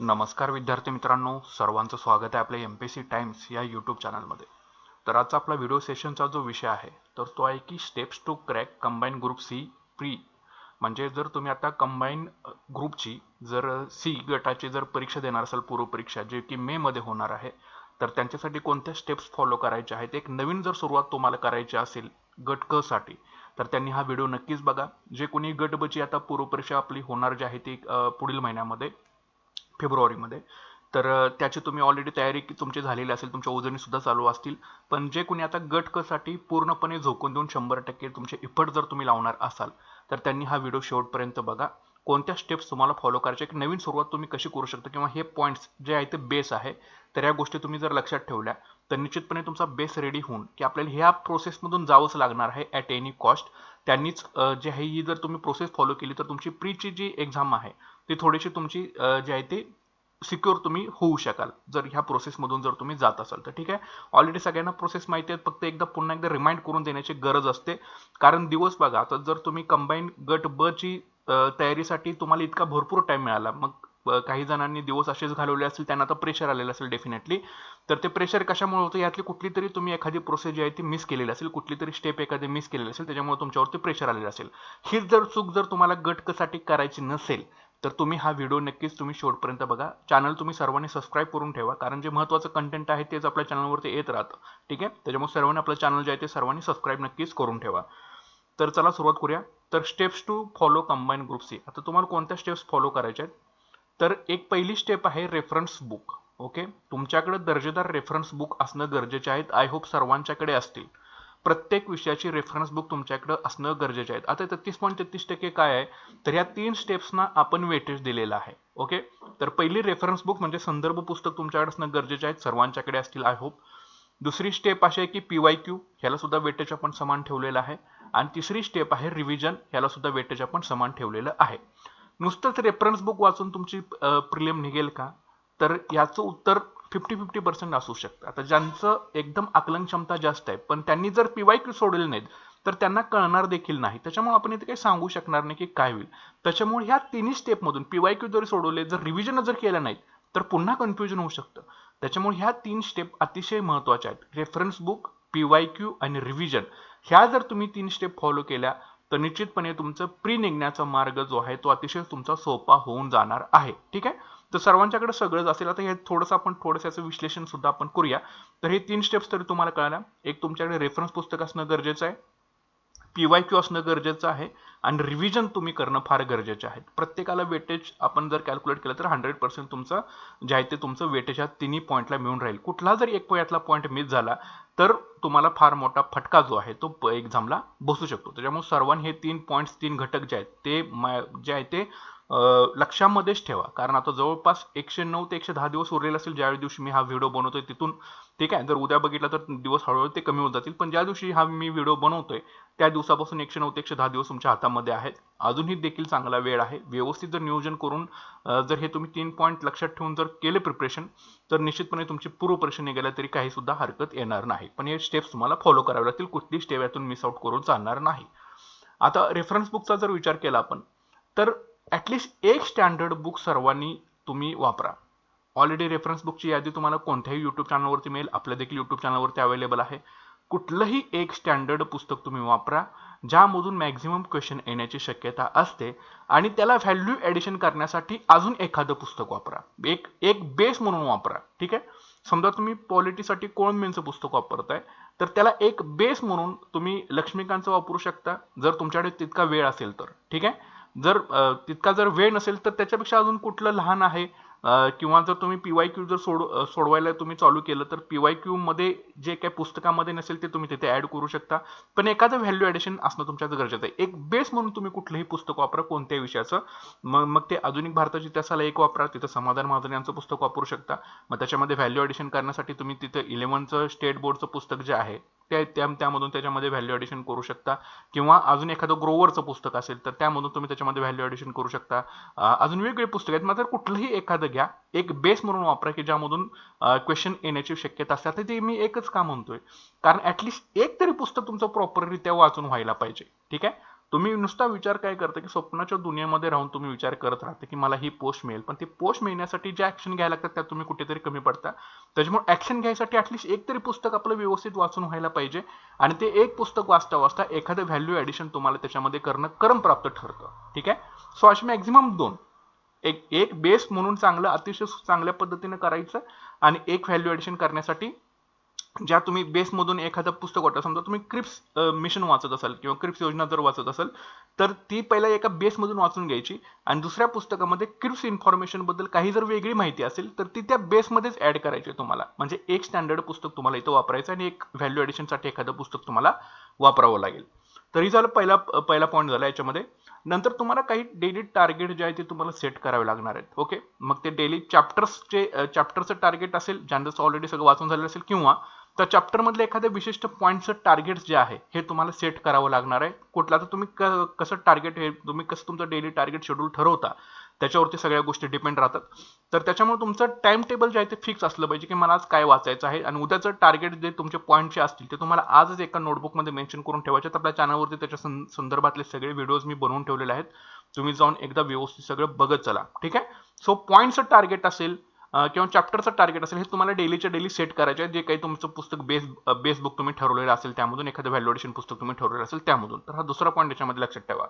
नमस्कार विद्यार्थी मित्रांनो सर्वांचं स्वागत आहे आपल्या एम पी सी टाइम्स या यूट्यूब चॅनलमध्ये तर आजचा आपला व्हिडिओ सेशनचा जो विषय आहे तर तो आहे की steps to crack combine group C pre म्हणजे जर तुम्ही आता कंबाईन ग्रुपची जर सी गटाची जर परीक्षा देणार असाल पूर्वपरीक्षा जे की मेमध्ये होणार आहे तर त्यांच्यासाठी कोणत्या स्टेप्स फॉलो करायचे आहेत? एक नवीन जर सुरुवात तुम्हाला करायची असेल गट क साठी तर त्यांनी हा व्हिडिओ नक्कीच बघा. जे कोणी गट आता पूर्वपरीक्षा आपली होणार जी आहे ती पुढील महिन्यामध्ये फेब्रुवारीमध्ये. तर त्याची तुम्ही ऑलरेडी तयारी की तुमची झालेली असेल तुमच्या उजनी सुद्धा चालू असतील. पण जे कोणी आता गट पूर्णपणे झोकून देऊन शंभर टक्के तुमचे इफर्ट जर तुम्ही लावणार असाल तर त्यांनी हा व्हिडिओ शेवटपर्यंत बघा. कोणत्या स्टेप्स तुम्हाला फॉलो करायचे एक नवीन सुरुवात तुम्ही कशी करू शकता? किंवा हे पॉईंट्स जे आहे ते बेस आहे तर या गोष्टी तुम्ही जर लक्षात ठेवल्या तर निश्चितपणे तुमचा बेस रेडी होऊन की आपल्याला ह्या प्रोसेसमधून जावंच लागणार आहे ॲट एनी कॉस्ट त्यांनीच जे आहे ही जर तुम्ही प्रोसेस फॉलो केली तर तुमची प्रीची जी एक्झाम आहे ती थोडीशी तुमची जी आहे ते सिक्युअर तुम्ही होऊ शकाल. जर ह्या प्रोसेसमधून जर तुम्ही जात असाल तर ठीक आहे? ऑलरेडी सगळ्यांना प्रोसेस माहिती आहे फक्त एकदा पुन्हा एकदा रिमाइंड करून देण्याची गरज असते. कारण दिवस बघा आता जर तुम्ही कंबाईन गट ब ची तयारीसाठी तुम्हाला इतका भरपूर टाइम मिळाला. मग काही जणांनी दिवस असेच घालवले असतील त्यांना आता प्रेशर आलेलं असेल डेफिनेटली तर ते प्रेशर कशामुळे होतं? यातली कुठली तरी तुम्ही एखादी प्रोसेस जी आहे ती मिस केलेली असेल कुठली तरी स्टेप एखादी मिस केलेली असेल त्याच्यामुळे तुमच्यावरती प्रेशर आलेलं असेल. हीच जर चूक जर तुम्हाला गट कसाठी करायची नसेल तर तुम्ही हा व्हिडिओ नक्कीच तुम्ही शेवटपर्यंत बघा. चॅनल तुम्ही सर्वांनी सबस्क्राईब करून ठेवा. कारण जे महत्त्वाचं कंटेंट आहे तेच आपल्या चॅनलवरती येत राहतं. ठीक आहे? त्याच्यामुळे सर्वांनी आपलं चॅनल जे आहे ते सर्वांनी सबस्क्राईब नक्कीच करून ठेवा. तर चला सुरुवात करूया. तर steps to follow combine group C आता तुम्हाला कोणत्या स्टेप्स फॉलो करायच्या आहेत? तर एक पहिली स्टेप आहे रेफरन्स बुक ओके तुमच्याकडे दर्जेदार रेफरन्स बुक असणं गरजेचे आहेत आय होप सर्वांच्याकडे असतील. प्रत्येक विषयाची रेफरन्स बुक तुमच्याकडे असणं गरजेचे आहे. आता तेहतीस पॉईंट तेहतीस टक्के काय आहे? तर या तीन स्टेप्सना आपण वेटेज दिलेला आहे. ओके तर पहिली रेफरन्स बुक म्हणजे संदर्भ पुस्तक तुमच्याकडे असणं गरजेचे आहेत सर्वांच्याकडे असतील आय होप दुसरी स्टेप अशी आहे की पी वाय क्यू ह्याला सुद्धा वेटेज आपण समान ठेवलेलं आहे. आणि तिसरी स्टेप आहे रिव्हिजन ह्याला सुद्धा वेटेज आपण समान ठेवलेलं आहे. नुसतंच रेफरन्स बुक वाचून तुमची प्रिलियम निघेल का? तर याचं उत्तर फिफ्टी फिफ्टी पर्सेंट असू शकतं. आता ज्यांचं एकदम आकलन क्षमता जास्त आहे पण त्यांनी जर पी वाय क्यू सोडले नाहीत तर त्यांना कळणार देखील नाही. त्याच्यामुळे आपण इथे काही सांगू शकणार नाही की काय होईल. त्याच्यामुळे ह्या तिन्ही स्टेपमधून पी वाय क्यू जरी सोडवले जर रिव्हिजन जर केलं नाहीत तर पुन्हा कन्फ्युजन होऊ शकतं. त्याच्यामुळे ह्या तीन स्टेप अतिशय महत्त्वाच्या आहेत. Reference book P Y Q आणि रिव्हिजन ह्या जर तुम्ही तीन स्टेप फॉलो केल्या तर निश्चितपणे तुमचं प्री निघण्याचा मार्ग जो आहे तो अतिशय तुमचा सोपा होऊन जाणार आहे. ठीक आहे? तर सर्वांच्याकडे सगळंच असेल. आता हे थोडंसं आपण थोडंसं याचं विश्लेषण सुद्धा आपण करूया. तर हे तीन स्टेप्स तरी तुम्हाला कळाल्या. एक तुमच्याकडे रेफरन्स पुस्तक असणं गरजेचं आहे. पी वाय क्यू असणं गरजेचं आहे. आणि रिव्हिजन तुम्ही करणं फार गरजेचे आहे. प्रत्येकाला वेटेज आपण जर कॅल्क्युलेट केलं तर हंड्रेड पर्सेंट तुमचं जे आहे ते तुमचं वेटेज ह्या तिन्ही पॉईंटला मिळून राहील. कुठला जर एक यातला पॉईंट मिस झाला तर तुम्हाला फार मोठा फटका जो आहे तो एक्झामला बसू शकतो. त्याच्यामुळे सर्वांनी हे तीन पॉईंट्स तीन घटक जे आहेत ते जे आहे ते लक्षामध्येच ठेवा. कारण आता जवळपास एकशे नऊ ते एकशे दहा दिवस उरलेले असेल ज्यावेळी दिवशी मी हा व्हिडिओ बनवतोय तिथून ठीक आहे जर उद्या बघितला तर दिवस हळूहळू ते कमी होत जातील. पण ज्या दिवशी हा मी व्हिडिओ बनवतोय त्या दिवसापासून एकशे नऊ ते एकशे दहा दिवस तुमच्या हातामध्ये आहेत. अजूनही देखील चांगला वेळ आहे. व्यवस्थित जर नियोजन करून जर हे तुम्ही तीन पॉईंट लक्षात ठेवून जर केले प्रिपरेशन तर निश्चितपणे तुमची पूर्व परीक्षा निघाल्या तरी काही सुद्धा हरकत येणार नाही. पण हे स्टेप्स तुम्हाला फॉलो करावे लागतील. कुठली स्टेप यातून मिस आउट करून चालणार नाही. आता रेफरन्स बुकचा जर विचार केला आपण तर ॲटलिस्ट एक स्टँडर्ड बुक सर्वांनी तुम्ही वापरा. ऑलरेडी रेफरन्स बुकची यादी तुम्हाला कोणत्याही यूट्यूब चॅनलवरती मिळेल. आपल्या देखील यूट्यूब चॅनलवरती अवेलेबल आहे. कुठलंही एक स्टँडर्ड पुस्तक तुम्ही वापरा ज्यामधून मॅक्झिमम क्वेश्चन येण्याची शक्यता असते आणि त्याला व्हॅल्यू ॲडिशन करण्यासाठी अजून एखादं पुस्तक वापरा. एक एक बेस म्हणून वापरा ठीक आहे? समजा तुम्ही पॉलिटीसाठी कोळंबींचं पुस्तक वापरताय तर त्याला एक बेस म्हणून तुम्ही लक्ष्मीकांतचं वापरू शकता जर तुमच्याकडे तितका वेळ असेल तर ठीक आहे? जर तितका जर वेळ नसेल तर त्याच्यापेक्षा अजून कुठलं लहान आहे? किंवा जर तुम्ही पी वाय क्यू जर सोड सोडवायला तुम्ही चालू केलं तर पी वाय क्यू मध्ये जे काही पुस्तकामध्ये नसेल ते तुम्ही तिथे ऍड करू शकता. पण एखादं व्हॅल्यू ॲडिशन असणं तुमच्या गरजेचं आहे. एक बेस म्हणून तुम्ही कुठलंही पुस्तक वापरा कोणत्याही विषयाचं. मग मग ते आधुनिक भारताची इतिहासाला एक वापरा तिथं समाधान महाजन यांचं पुस्तक वापरू शकता. मग त्याच्यामध्ये व्हॅल्यू ॲडिशन करण्यासाठी तुम्ही तिथं इलेव्हनचं स्टेट बोर्डचं पुस्तक जे आहे त्या त्या त्यामधून त्याच्यामध्ये व्हॅल्यू ॲडिशन करू शकता. किंवा अजून एखादं ग्रोवरचं पुस्तक असेल तर त्यामधून तुम्ही त्याच्यामध्ये व्हॅल्यू ॲडिशन करू शकता. अजून वेगवेगळे पुस्तक आहेत मात्र कुठलंही एखादं घ्या. एक बेस म्हणून वापरा की ज्यामधून क्वेश्चन येण्याची शक्यता असते. आता ते मी एकच का म्हणतोय? कारण ॲटलिस्ट एक तरी पुस्तक तुमचं प्रॉपररित्या वाचून व्हायला पाहिजे. ठीक आहे? तुम्ही नुसता विचार काय करता की स्वप्नाच्या दुनियेमध्ये राहून तुम्ही विचार करत राहता की मला ही पोस्ट मिळेल. पण ती पोस्ट मिळण्यासाठी ज्या ऍक्शन घ्यायला लागतात त्या तुम्ही कुठेतरी कमी पडता. त्याच्यामुळे ऍक्शन घ्यायसाठी ऍटलिस्ट एक तरी पुस्तक आपलं व्यवस्थित वाचून व्हायला पाहिजे आणि ते एक पुस्तक वाचता वाचता एखादं व्हॅल्यू ॲडिशन तुम्हाला त्याच्यामध्ये करणं क्रमप्राप्त ठरतं. ठीक आहे? सो अशी मॅक्झिमम दोन. एक एक बेस म्हणून चांगलं अतिशय चांगल्या पद्धतीने करायचं आणि एक व्हॅल्यू ॲडिशन करण्यासाठी ज्या तुम्ही बेसमधून एखादं पुस्तक वाटतं समजा तुम्ही क्रिप्स मिशन वाचत असाल किंवा क्रिप्स योजना जर वाचत असाल तर ती पहिला एका बेसमधून वाचून घ्यायची आणि दुसऱ्या पुस्तकामध्ये क्रिप्स इन्फॉर्मेशनबद्दल काही जर वेगळी माहिती असेल तर ती त्या बेसमध्येच ऍड करायची तुम्हाला. म्हणजे एक स्टँडर्ड पुस्तक तुम्हाला इथं वापरायचं आणि एक व्हॅल्यू ॲडिशनसाठी एखादं पुस्तक तुम्हाला वापरावं लागेल. तरी झालं पहिला पहिला पॉईंट झाला याच्यामध्ये. नंतर तुम्हाला काही डेली टार्गेट जे आहे ते तुम्हाला सेट करावे लागणार आहेत. ओके? मग ते डेली चॅप्टर्सचे चॅप्टरचं टार्गेट असेल ज्यांचं ऑलरेडी सगळं वाचून झालेलं असेल किंवा त्या चॅप्टरमधले एखाद्या विशिष्ट पॉईंटचं टार्गेट जे आहे हे तुम्हाला सेट करावं लागणार आहे. कुठला तर तुम्ही कसं टार्गेट हे तुम्ही कसं तुमचं डेली टार्गेट शेड्यूल ठरवता त्याच्यावरती सगळ्या गोष्टी डिपेंड राहतात. तर त्याच्यामुळे तुमचं टाइम टेबल जे आहे ते फिक्स असलं पाहिजे की मला आज काय वाचायचं आहे आणि उद्याचं टार्गेट जे तुमचे पॉईंटचे असतील ते तुम्हाला आजच एका नोटबुकमध्ये मेन्शन करून ठेवायचे तर आपल्या चॅनलवरती त्याच्या संदर्भातले सगळे व्हिडिओज मी बनवून ठेवलेले आहेत. तुम्ही जाऊन एकदा व्यवस्थित सगळं बघत चला. ठीक आहे? सो पॉईंटचं टार्गेट असेल किंवा चॅप्टरचं टार्गेट असेल हे तुम्हाला डेलीच्या डेली सेट करायचे आहे जे काही तुमचं पुस्तक बेस बेस बुक तुम्ही ठरवलेलं असेल त्यामधून एखादं व्हॅल्युएशन पुस्तक तुम्ही ठरवलेलं असेल त्यामधून. तर हा दुसरा पॉईंट याच्यामध्ये लक्षात ठेवा.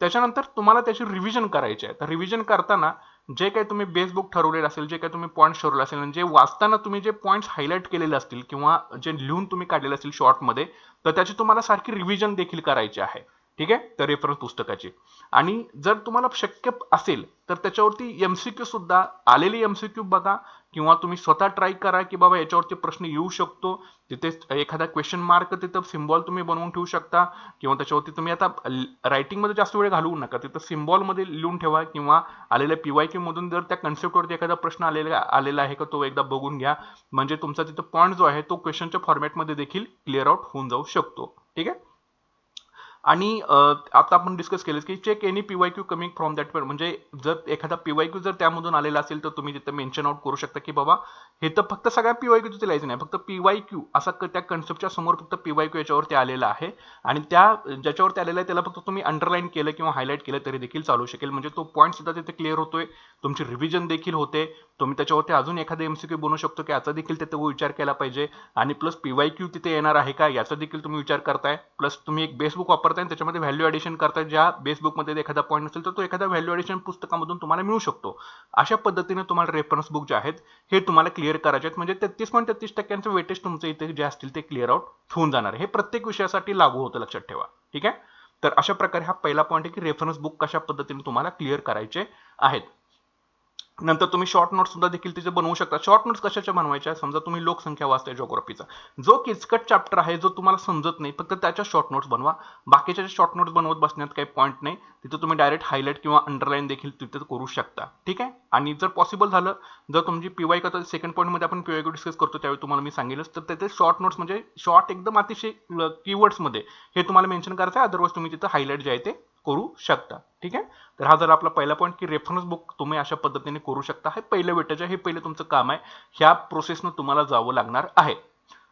त्याच्यानंतर तुम्हाला त्याची रिव्हिजन करायची आहे. तर रिव्हिजन करताना जे काही तुम्ही बेस बुक ठरवलेलं असेल जे काही तुम्ही पॉईंट्स ठरवले असेल जे वाचताना तुम्ही जे पॉईंट्स हायलाईट केलेले असतील किंवा जे लिहून तुम्ही काढलेले असतील शॉर्टमध्ये तर त्याची तुम्हाला सारखी रिव्हिजन देखील करायची आहे. ठीक आहे? तर रेफरन्स पुस्तकाची. आणि जर तुम्हाला शक्य असेल तर त्याच्यावरती एमसीक्यू सुद्धा आलेली एमसीक्यू बघा किंवा तुम्ही स्वतः ट्राय करा की बाबा याच्यावरती प्रश्न येऊ शकतो. तिथे एखादा क्वेश्चन मार्क तिथं सिम्बॉल तुम्ही बनवून ठेवू शकता किंवा त्याच्यावरती तुम्ही आता रायटिंगमध्ये जास्त वेळ घालवू नका. तिथं सिम्बॉलमध्ये लिहून ठेवा किंवा आलेल्या पीवाय क्यू मधून जर त्या कन्सेप्टवरती एखादा प्रश्न आलेला आलेला आहे का तो एकदा बघून घ्या. म्हणजे तुमचा तिथं पॉईंट जो आहे तो क्वेश्चनच्या फॉर्मॅटमध्ये देखील क्लिअर आउट होऊन जाऊ शकतो. ठीक आहे? आणि आता आपण डिस्कस केलं की check any P Y Q coming from that म्हणजे जर एखादा पीवाय क्यू जर त्यामधून आलेला असेल तर तुम्ही तिथं मेन्शन आउट करू शकता की बाबा हे तर फक्त सगळ्या पीवाय क्यू लिहायचं नाही फक्त पीवाय क्यू असा त्या कन्सेप्टच्या समोर फक्त पीवाय क्यू याच्यावरती आलेला आहे. आणि त्या ज्याच्यावरती आलेला आहे त्याला फक्त तुम्ही अंडरलाईन केलं किंवा हायलाईट केलं तरी देखील चालू शकेल. म्हणजे तो पॉईंट सुद्धा तिथे क्लिअर होतोय. तुमची रिव्हिजन देखील होते. तुम्ही त्याच्यावरती अजून एखादं एमसीक्यू बनवू शकतो की याचा देखील तिथे विचार केला पाहिजे. आणि प्लस पीवाय क्यू तिथे येणार आहे का याचा देखील तुम्ही विचार करताय. प्लस तुम्ही एक बेसबुक वापरताय त्याच्यामध्ये व्हॅल्यू ॲडिशन करताय. ज्या बेसबुकमध्ये एखादा पॉईंट असेल तर तो एखादा व्हॅल्यू ॲडिशन पुस्तकामधून तुम्हाला मिळू शकतो. अशा पद्धतीने तुम्हाला रेफरन्स बुक जे आहेत हे तुम्हाला क्लिअर करायचे आहेत. म्हणजे तेहतीस पॉईंट तेहतीस टक्क्यांचं वेटेज तुमचं इथे जे असतील ते क्लिअर आउट होऊन जाणार. हे प्रत्येक विषयासाठी लागू होतं लक्षात ठेवा. ठीक आहे? तर अशा प्रकारे हा पहिला पॉईंट आहे की रेफरन्स बुक कशा पद्धतीने तुम्हाला क्लिअर करायचे आहेत. नंतर तुम्ही शॉर्ट नोट्स सुद्धा देखील तिथे बनवू शकता. शॉर्ट नोट्स कशाच्या बनवायच्या? समजा तुम्ही लोकसंख्या वाचताय जॉग्राफीचा जो किचकट चॅप्टर आहे जो तुम्हाला समजत नाही फक्त त्याच्या शॉर्ट नोट्स बनवा. बाकीच्या शॉर्ट नोट्स बनवत बसण्यात काही पॉईंट नाही. तिथं तुम्ही डायरेक्ट हायलाइट किंवा अंडरलाईन देखील तिथे करू शकता. ठीक आहे? आणि जर पॉसिबल झालं जर तुमची पीवाय करता सेकंड पॉईंटमध्ये आपण पीवाय डिस्कस करतो त्यावेळी तुम्हाला मी सांगेलच. तर त्याचे शॉर्ट नोट्स म्हणजे शॉर्ट एकदम अतिशय कीवर्ड्समध्ये हे तुम्हाला मेन्शन करायचं आहे अदरवाईज तुम्ही तिथं हायलाइट जे आहे ते करू शकता. ठीक आहे? तर हा जर आपला पहिला पॉईंट की रेफरन्स बुक तुम्ही अशा पद्धतीने करू शकता. हे पहिलं भेटायचं हे पहिलं तुमचं काम आहे. ह्या प्रोसेसनं तुम्हाला जावं लागणार आहे.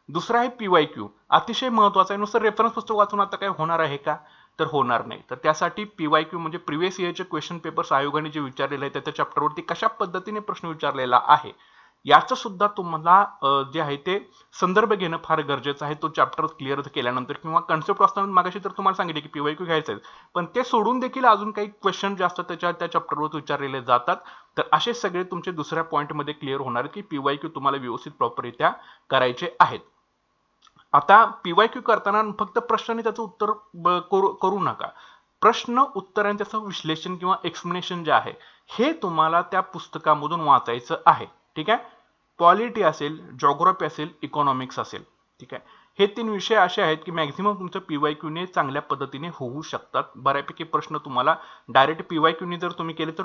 दुसरं आहे पीवाय क्यू अतिशय महत्वाचं आहे. नुसतं रेफरन्स पुस्तक वाचून आता काय होणार आहे का? तर होणार नाही. तर त्यासाठी पीवाय क्यू म्हणजे प्रिव्हियस इयरचे क्वेश्चन पेपर्स आयोगाने जे विचारलेले आहे त्या चॅप्टरवरती कशा पद्धतीने प्रश्न विचारलेला आहे? याचं सुद्धा तुम्हाला जे आहे ते संदर्भ घेणं फार गरजेचं आहे. तो चॅप्टर क्लिअर केल्यानंतर किंवा कन्सेप्ट असताना मागाशी तर तुम्हाला सांगितले की पीवाय क्यू घ्यायचं आहे पण ते सोडून देखील अजून काही क्वेश्चन जे असतात त्याच्या त्या चॅप्टरवर विचारलेले जातात. तर असे सगळे तुमचे दुसऱ्या पॉईंटमध्ये क्लिअर होणार की पीवाय क्यू तुम्हाला व्यवस्थित प्रॉपररित्या करायचे आहेत. आता पीवाय क्यू करताना फक्त प्रश्नाने त्याचं उत्तर करू करू नका. प्रश्न उत्तर आणि त्याचं विश्लेषण किंवा एक्सप्लेनेशन जे आहे हे तुम्हाला त्या पुस्तकामधून वाचायचं आहे. ठीक आहे? पॉलिटी असेल जॉग्रॉफी असेल इकॉनॉमिक्स असेल. ठीक आहे. हे तीन विषय असे आहेत की मॅक्झिमम तुमचं पीवाय क्यूने चांगल्या पद्धतीने होऊ शकतात. बऱ्यापैकी प्रश्न तुम्हाला डायरेक्ट पीवाय क्यूने जर तुम्ही केले तर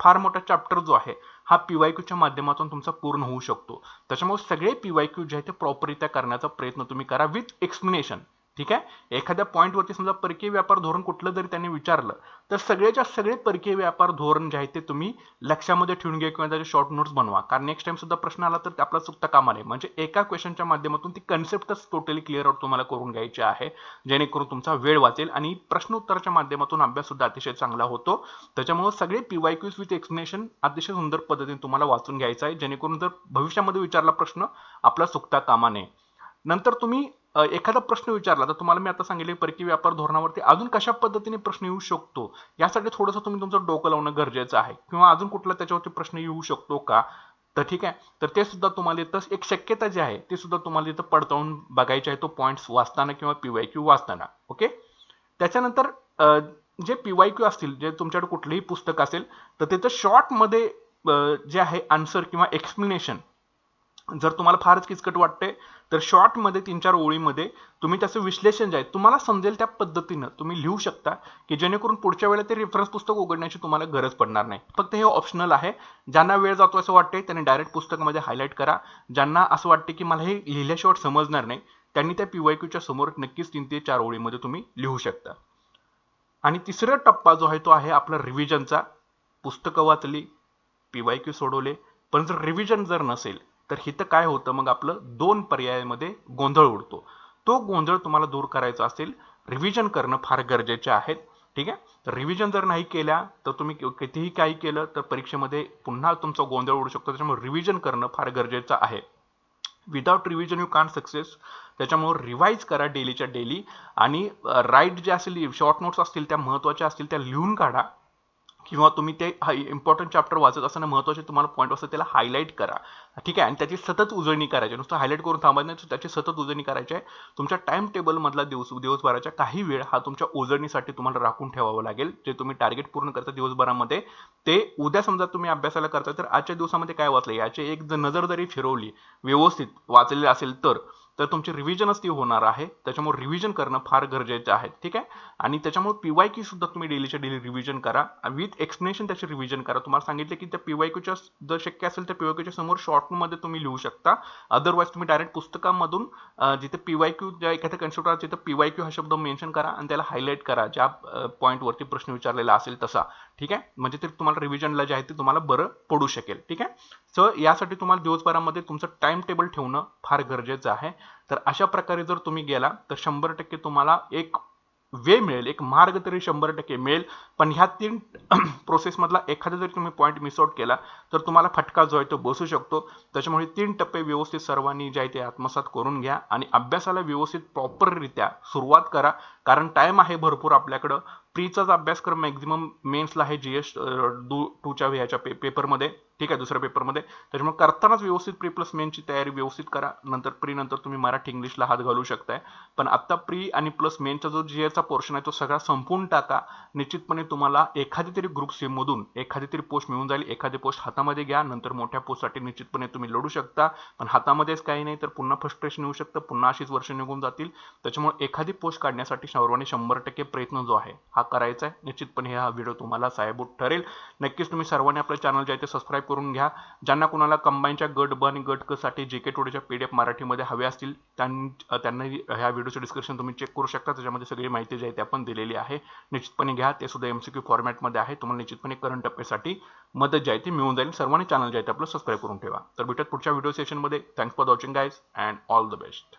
फार मोठा चॅप्टर जो आहे हा पीवाय क्यूच्या माध्यमातून तुमचा पूर्ण होऊ शकतो. त्याच्यामुळे सगळे पीवाय क्यू जे आहे ते प्रॉपरित्या करण्याचा प्रयत्न तुम्ही करा विथ एक्सप्लेनेशन ठीक आहे? एखाद्या पॉईंटवरती समजा परकीय व्यापार धोरण कुठलं जरी त्यांनी विचारलं तर सगळ्याच्या सगळे परकीय व्यापार धोरण जे आहे ते तुम्ही लक्षामध्ये ठेवून घ्या किंवा त्याचे शॉर्ट नोट्स बनवा. कारण नेक्स्ट टाइम सुद्धा प्रश्न आला तर ते आपला चुकता कामा नये. म्हणजे एका क्वेश्चनच्या माध्यमातून ती कन्सेप्टच टोटली क्लिअर आउट तुम्हाला करून घ्यायची आहे जेणेकरून तुमचा वेळ वाचेल आणि प्रश्नोत्तराच्या माध्यमातून अभ्यास सुद्धा अतिशय चांगला होतो. त्याच्यामुळे सगळे पीवाय क्यूज विथ एक्सप्लेनेशन अतिशय सुंदर पद्धतीने तुम्हाला वाचून घ्यायचं आहे जेणेकरून जर भविष्यामध्ये विचारला प्रश्न आपला चुकता कामा नये. नंतर तुम्ही एखादा प्रश्न विचारला तर तुम्हाला मी आता सांगितले परकीय व्यापार धोरणावरती अजून कशा पद्धतीने प्रश्न येऊ शकतो? यासाठी थोडंसं तुम्ही तुमचं डोकं लावणं गरजेचं आहे. किंवा अजून कुठला त्याच्यावरती प्रश्न येऊ शकतो का? तर ठीक आहे. तर ते सुद्धा तुम्हाला इथं एक शक्यता जी आहे ती सुद्धा तुम्हाला इथं पडताळून बघायची आहे तो पॉईंट्स वाचताना किंवा पीवाय क्यू वाचताना. ओके? त्याच्यानंतर जे जे पीवाय क्यू असतील जे तुमच्याकडे कुठलंही पुस्तक असेल तर तिथं शॉर्टमध्ये जे आहे आन्सर किंवा एक्सप्लेनेशन जर तुम्हाला फारच किचकट वाटते तर शॉर्टमध्ये तीन चार ओळीमध्ये तुम्ही त्याचं विश्लेषण जे आहे तुम्हाला समजेल त्या पद्धतीनं. तुम्ही लिहू शकता की जेणेकरून पुढच्या वेळेला ते रेफरन्स पुस्तक उघडण्याची तुम्हाला गरज पडणार नाही. फक्त हे ऑप्शनल आहे. ज्यांना वेळ जातो असं वाटते त्यांनी डायरेक्ट पुस्तकामध्ये हायलाईट करा. ज्यांना असं वाटते की मला हे लिहिल्याशिवाय समजणार नाही त्यांनी त्या पीवाय क्यूच्या समोर नक्कीच तीन ते चार ओळीमध्ये तुम्ही लिहू शकता. आणि तिसरा टप्पा जो आहे तो आहे आपला रिव्हिजनचा पुस्तकं वाचली पीवाय क्यू सोडवले. पण जर रिव्हिजन जर नसेल तर हिथं काय होतं? मग आपलं दोन पर्यायामध्ये गोंधळ उडतो. तो गोंधळ तुम्हाला दूर करायचा असेल रिव्हिजन करणं फार गरजेचे आहे. ठीक आहे? तर रिव्हिजन जर नाही केल्या तर तुम्ही कितीही काही केलं तर परीक्षेमध्ये पुन्हा तुमचा गोंधळ उडू शकतो. त्याच्यामुळे रिव्हिजन करणं फार गरजेचं आहे. Without revision you can success त्याच्यामुळे रिवाईज करा डेलीच्या डेली आणि राईट जे असेल शॉर्ट नोट्स असतील त्या महत्त्वाच्या असतील त्या लिहून काढा. किंवा तुम्ही ते इम्पॉर्टंट चॅप्टर वाचत असताना महत्त्वाचे तुम्हाला पॉईंट असतात त्याला हायलाईट करा. ठीक आहे? आणि त्याची सतत उजळणी करायची. नुसतं हायलाईट करून थांबायचं नाही त्याची सतत उजळणी करायची आहे. तुमच्या टाइम टेबलमधला दिवस दिवसभराच्या काही वेळ हा तुमच्या उजळणीसाठी तुम्हाला राखून ठेवावा लागेल. जे तुम्ही टार्गेट पूर्ण करता दिवसभरामध्ये ते उद्या समजा तुम्ही अभ्यासाला करता तर आजच्या दिवसामध्ये काय वाचलं? याची एक जर नजर जरी फिरवली व्यवस्थित वाचलेली असेल तर तर तुमची रिव्हिजनच ती होणार आहे. त्याच्यामुळे रिव्हिजन करणं फार गरजेचं आहे. ठीक आहे? आणि त्याच्यामुळे पीवाय क्यू सुद्धा तुम्ही डेलीच्या डेली रिव्हिजन करा. विथ एक्सप्लेनेशन त्याचे रिव्हिजन करा. तुम्हाला सांगितलं की त्या पीवाय क्यूच्या जर शक्य असेल तर पीवाय क्यूच्या समोर शॉर्टमध्ये तुम्ही लिहू शकता. अदरवाईज तुम्ही डायरेक्ट पुस्तकामधून जिथे पीवाय क्यू ज्या एखाद्या कन्सेप्ट तिथं पीवाय क्यू हा शब्द मेन्शन करा आणि त्याला हायलाईट करा. ज्या पॉईंटवरती प्रश्न विचारलेला असेल तसा. ठीक आहे? म्हणजे ते तुम्हाला रिव्हिजनला जे आहे ते तुम्हाला बरं पडू शकेल. ठीक आहे? सो यासाठी तुम्हाला दिवसभरामध्ये तुमचं टाइम टेबल ठेवणं फार गरजेचं आहे. तर अशा प्रकारे जर तुम्ही गेला तर शंभर टक्के तुम्हाला एक वे मिळेल एक मार्ग तरी शंभर टक्के मिळेल. पण ह्या तीन प्रोसेसमधला एखादा जरी तुम्ही पॉईंट मिस आउट केला तर तुम्हाला फटका जो आहे तो बसू शकतो. त्याच्यामुळे तीन टप्पे व्यवस्थित सर्वांनी जे आहे ते आत्मसात करून घ्या आणि अभ्यासाला व्यवस्थित प्रॉपररित्या सुरुवात करा. कारण टाईम आहे भरपूर आपल्याकडं. प्रीचाच अभ्यासक्रम मॅक्झिमम मेन्सला आहे जी एस टूच्या ह्याच्या पे पेपरमध्ये ठीक आहे दुसऱ्या पेपरमध्ये त्याच्यामुळे करतानाच व्यवस्थित प्री प्लस मेनची तयारी व्यवस्थित करा. नंतर प्री नंतर तुम्ही मराठी इंग्लिशला हात घालू शकताय. पण आत्ता प्री आणि प्लस मेनचा जो जी एचा पोर्शन आहे तो सगळा संपवून टाका. निश्चितपणे तुम्हाला एखादी तरी ग्रुप सीमधून एखादी तरी पोस्ट मिळून जाईल. एखादी पोस्ट हातामध्ये घ्या. नंतर मोठ्या पोस्टसाठी निश्चितपणे तुम्ही लढू शकता. पण हातामध्येच काही नाही तर पुन्हा फ्रस्ट्रेशन येऊ शकतं. पुन्हा अशीच वर्ष निघून जातील. त्याच्यामुळे एखादी पोस्ट काढण्यासाठी सर्वांनी शंभर टक्के प्रयत्न जो आहे हा करायचा आहे निश्चितपणे हा व्हिडिओ तुम्हाला साहेबूत ठरेल. नक्कीच तुम्ही सर्वांनी आपलं चॅनल जे आहे ते सबस्क्राईब करून घ्या. ज्यांना कुणाला कंबाईनच्या गट ब आणि गट क साठी जे के टोडेच्या पी डी एफ मराठीमध्ये हवे असतील त्यांना ह्या व्हिडिओचं डिस्क्रिप्शन तुम्ही चेक करू शकता. त्याच्यामध्ये सगळी माहिती जी आहे ती आपण दिलेली आहे. निश्चितपणे घ्या. ते सुद्धा एम सी क्यू फॉर्मॅटमध्ये आहे. तुम्हाला निश्चितपणे करंट अफेअरसाठी मदत जी आहे ती मिळून जाईल. सर्वांनी चॅनल जे आहे ते आपलं सबस्क्राईब करून ठेवा. तर भेटत पुढच्या व्हिडिओ सेशनमध्ये thanks for watching guys and all the best